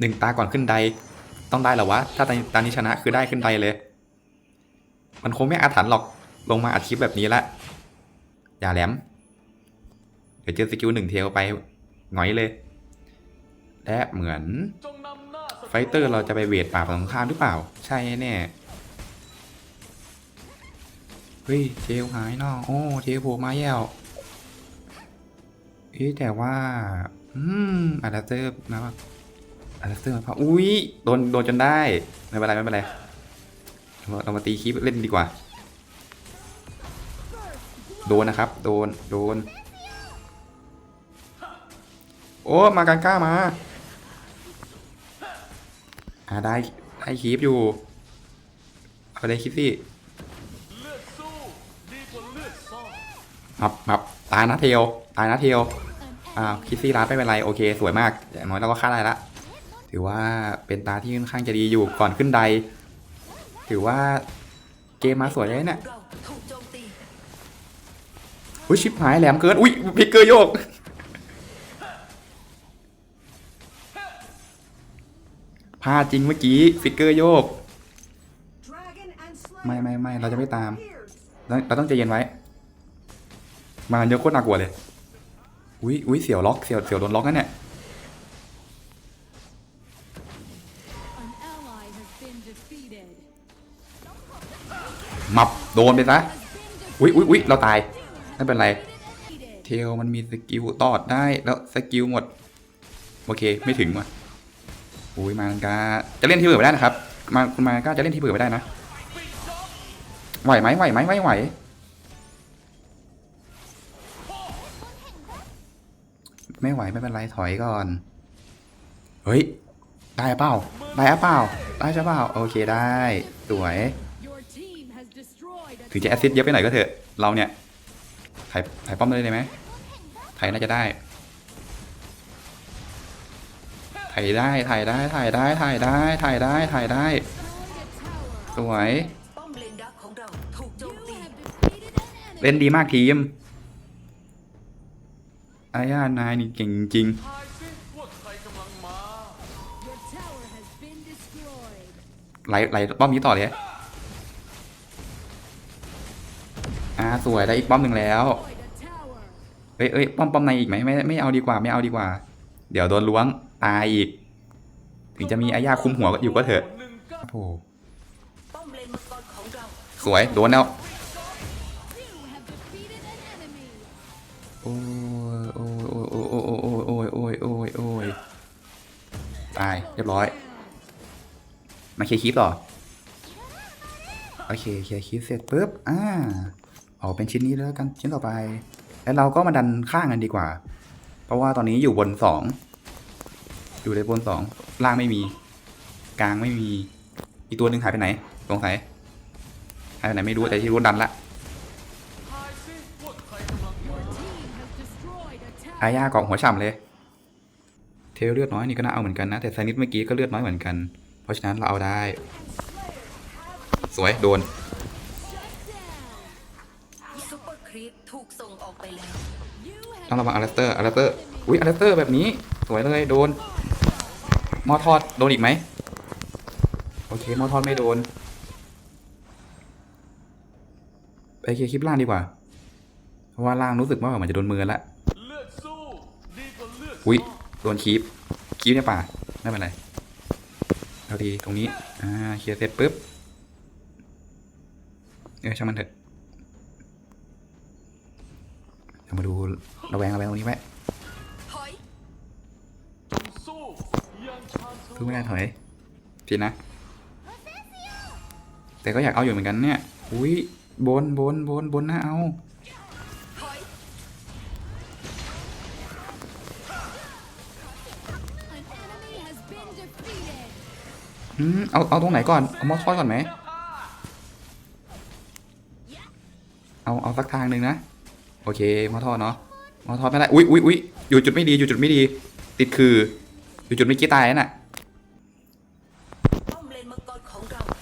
หนึ่งตาก่อนขึ้นไดต้องได้เหรอวะ ถ้าตานี้ชนะคือได้ขึ้นไดเลย มันคงไม่อาถรรพ์หรอก ลงมาอัดคลิปแบบนี้ละ อย่าแหลม เดี๋ยวเจอสกิลหนึ่งเทลไปหงอยเลย และเหมือน ไฟเตอร์เราจะไปเวทป่าฝั่งตรงข้ามหรือเปล่า ใช่แน่ เฮ้ย เทลหายนาะโอ้ เทลโผล่มาแล้วเอ๊แต่ว่า อืมอาร์เตอร์นะ ว่าอาร์เตอร์มาพาอุ้ยโดนโดนจนได้ไม่เป็นไรไม่เป็นไรเราเรามาตีคลิปเล่นดีกว่า โดนนะครับ โดนโดน โอ้มากันกล้ามาอ่าได้ได้คลิปอยู่เอาได้คลิปสิมับมับตายนะเทลตายนะเทลอ่าคิซี่รัดไม่เป็นไรโอเค สวยมากอย่างน้อยเราก็ฆ่าได้ละ ถือว่าเป็นตาที่ค่อนข้างจะดีอยู่ก่อนขึ้นใดถือว่าเกมมาสวยเลยเนี่ยอุ้ยชิปหายแหลมเกิน อุ้ยพิกเกอร์โยก พลาดจริงเมื่อกี้ฟิกเกอร์โยก ไม่ไม่ไม่เราจะไม่ตาม เราเราต้องใจเย็นไว้ มาเยอะโคตรน่ากลัวเลย อุ้ยอุ้ยเสียวล็อกเสียวเสียวโดนล็อกนั่นเนี่ย มับโดนไปซะอุ้ยอุ้ยอุ้ยเราตายไม่เป็นไร เทลมันมีสกิลตอดได้แล้วสกิลหมด โอเคไม่ถึงว่ะอุ้ยมากาจะเล่นที่เบื่อไม่ได้นะครับมาคุณมากาจะเล่นที่เบื่อไม่ได้นะไหวไหมไหวไหมไม่ไหวไม่ไหวไม่เป็นไรถอยก่อน เฮ้ย ได้เปล่า ได้เปล่า ได้ใช่เปล่า โอเคได้ สวย ถึงจะแอสซิดเยอะไปหน่อยก็เถอะ เราเนี่ยถ่ายถ่ายป้อมได้เลยไหมถ่ายน่าจะได้ ถ่ายได้ ถ่ายได้ ถ่ายได้ ถ่ายได้ ถ่ายได้ ถ่ายได้ สวยป้อมเล่นดีมากทีมอายานายนี่เก่งจริงไหลไหลป้อมนี้ต่อเลย อ่าสวยได้อีกป้อมหนึ่งแล้วเอ้ยเอ้ยป้อมป้อมในอีกไหมไม่ไม่เอาดีกว่าไม่เอาดีกว่า เดี๋ยวโดนล้วงตายอีก ถึงจะมีอาญาคุมหัวอยู่ก็เถอะโอ้โหสวยโดนแล้วโอ้ยโอ้ยโอ้ยโอ้ยโอ้ยโอ้ยโอ้ยโอ้ยโอ้ยตายเรียบร้อย มาเคลียร์คลิปต่อโอเคเคลียร์คลิปเสร็จปุ๊บอ่า ออกเป็นชิ้นนี้แล้วกันชิ้นต่อไป แล้วเราก็มาดันข้างกันดีกว่า เพราะว่าตอนนี้อยู่บนสองอยู่ในบนสองล่างไม่มี กลางไม่มี อีกตัวหนึ่งหายไปไหนสงสัยหายไปไหนไม่รู้แต่ที่รู้ดันละอาญาเกาะหัวฉ่ำเลย เทลเลือดน้อยนี่ก็น่าเอาเหมือนกันนะ แต่ไซนิดเมื่อกี้ก็เลือดน้อยเหมือนกัน เพราะฉะนั้นเราเอาได้ สวยโดน ถูกส่งออกไปแล้วต้องระวังอเลสเตอร์อเลสเตอร์อุ้ยอเลสเตอร์แบบนี้ สวยเลยโดน มอทอดโดนอีกไหมโอเคมอทอดไม่โดน ไปเคลียร์คลิปล่างดีกว่า เพราะว่าล่างรู้สึกว่าเหมือนจะโดนมือละเลือดสู้ดีกว่าเลือดอุ้ยโดนคีปคีปในป่าไม่เป็นไรเอาดีตรงนี้อ่าเคลียร์เสร็จปุ๊บเออช่างมันเถอะเดี๋ยว มาดูระแวงระแวงตรงนี้ไว้ถอยสู้ยังไม่ได้ถอยทีนะ แต่ก็อยากเอาอยู่เหมือนกันเนี่ยอุ้ยบนบนบนบนนะเอาอืมเอาเอาตรงไหนก่อน เอามอสทอดก่อนไหมเอา เอาสักทางหนึ่งนะ โอเคมอสทอเนาะมอสทอไม่ได้อุ้ยอุ้ยอุ้ยอยู่จุดไม่ดีอยู่จุดไม่ดี ติดคืออยู่จุดไม่กี้ตายนั่นน่ะ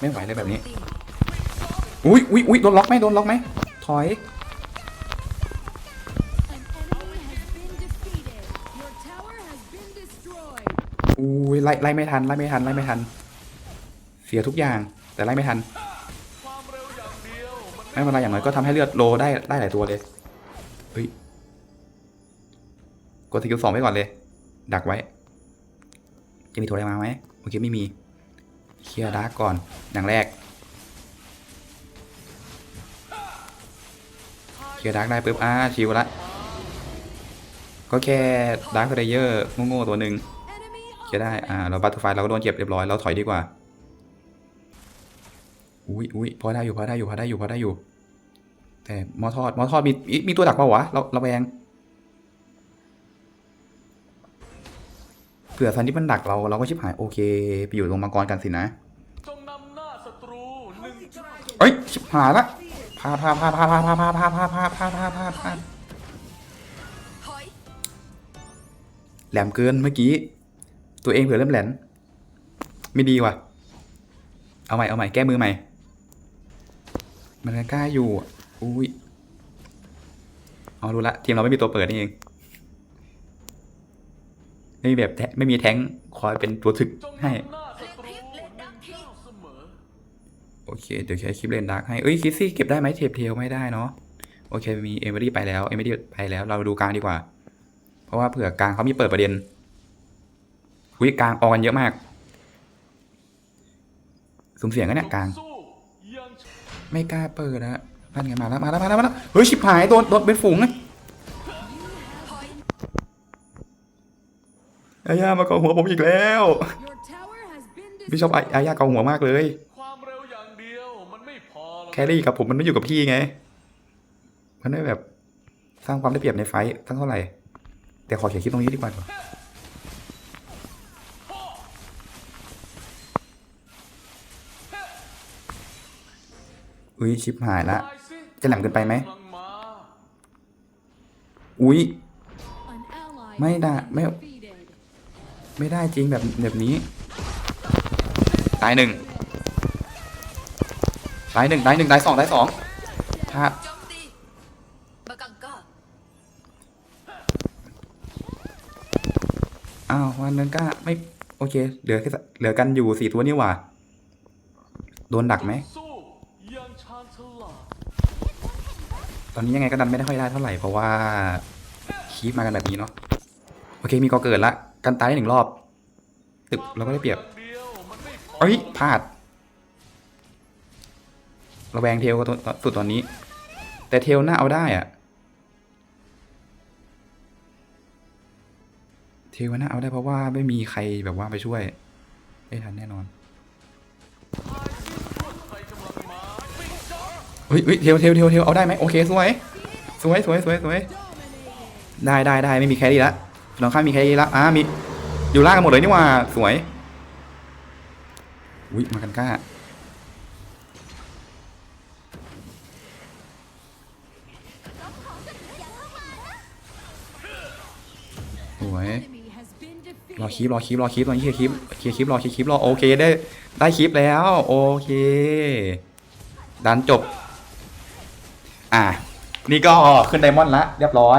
ไม่ไหวเลยแบบนี้อุ้ยอุ้ยอุ้ยโดนล็อกไหมโดนล็อกไหมถอยอุ้ยไล่ไล่ไม่ทันไล่ไม่ทันไล่ไม่ทัน เสียทุกอย่างแต่ไล่ไม่ทันความเร็วอย่างเดียวมันไม่เป็นไรอย่างน้อยก็ทำให้เลือดโลได้ได้หลายตัวเลย เฮ้ย กดสกิลสองไปก่อนเลย ดักไว้ จะมีตัวอะไรมาไหมโอเคไม่มี เคลียร์ดาร์กก่อนอย่างแรก เคลียร์ดาร์กได้ปุ๊บ อ่า ชิวละ ก็แค่ดาร์กเรเยอร์โง่ๆตัวหนึ่งเคลียร์ได้ อ่า เราบัตเตอร์ไฟเราก็โดนเจ็บเรียบร้อย เราถอยดีกว่า อุ้ยอุ้ยพอได้อยู่พอได้อยู่พอได้อยู่พอได้อยู่ แต่หมอทอดหมอทอดมีมีมีตัวดักเปล่าวะเราเราแวงเผื่อซันที่มันดักเราเราก็ชิบหายโอเคไปอยู่ตรงมังกรกันสินะจงนำหน้าศัตรูหนึ่งเอ้ยชิบหายละพาพาพาพาพาพาพาพาพาพาพาพาพาพาถอยแหลมเกินเมื่อกี้ ตัวเองเผื่อเริ่มแหลมไม่ดีว่ะ เอาใหม่เอาใหม่แก้มือใหม่ มันกล้าอยู่ อะอุ้ยอ๋อรู้ละทีมเราไม่มีตัวเปิดนี่เองไม่มีแบบแไม่มีแท้งคอยเป็นตัวถึกให้โอเคเดี๋ยวใช้คลิปเลนดักให้เอ้ยคิสซี่เก็บได้ไหมเทปเทลไม่ได้เนาะโอเคมีเอเมอรี่ไปแล้วเอเมอรี่ไปแล้วเราดูกลางดีกว่า เพราะว่าเผื่อกลางเขามีเปิดประเด็นอุ้ยกลางออกกันเยอะมากสุ่มเสียงกันเนี่ยกลาง ไม่กล้าเปิดนะ นั่นไงมาแล้วมาแล้วมาแล้วมาแล้วเฮ้ยชิบหายโดนโดนเป็นฝูงนะอายามาเกาหัวผมอีกแล้ว Your tower has been พี่ชอบ destroyed. อาอายาเกาหัวมากเลยความเร็วอย่างเดียวมันไม่พอหรอกแครี่กับผมมันไม่อยู่กับพี่ไง มันไม่แบบสร้างความได้เปรียบในไฟท์ตั้งเท่าไหร่แต่ขอเขียนคลิปตรงนี้ดีกว่าดีกว่าอุ้ยชิปหายละตายสิ จะแหลมเกินไปไหมอุ้ยไม่ได้ไม่ ไม่ได้จริงแบบแบบนี้ ตายหนึ่งตายหนึ่งตายหนึ่งตายสองตายสองพลาดโจมตีมากังก้าอ้าววันนั้นก็ไม่ โอเค เหลือแค่เหลือกันอยู่สี่ตัวนี่หว่า โดนดักไหม สู้ยังชาญฉลาด ต อนนี้ยังไงก็ดันไม่ได้ค่อยได้เท่าไหร่เพราะว่าคีปมากันแบบนี้เนาะโอเคมีกอเกิดละกันตายได้หนึ่งรอบ ตึกเราก็ได้เปรียบเดียวมันไม่พอเอ้ยพลาดระแวงเทลตัวสุดตอนนี้ แต่เทลน่าเอาได้อะเทลน่าเอาได้เพราะว่าไม่มีใครแบบว่าไปช่วยได้ทันแน่นอน เฮ้ยเฮ้ยเทลเทลเทลเทลเอาได้ไหมโอเคสวยสวยสวยสวยสวยได้ได้ได้ไม่มีแครี่ละน้องข้ามีแครี่ละอ่ามีอยู่ล่างกันหมดเลยนี่ว่าสวยอุ้ยมากันกล้าสวยรอคลิปรอคลิปรอคลิปตอนนี้เคลียร์คลิปเคลียร์คลิปรอเคลียร์คลิปรอโอเคได้ได้คลิปแล้ว โอเคดันจบ อะนี่ก็ขึ้นไดมอนด์ละเรียบร้อย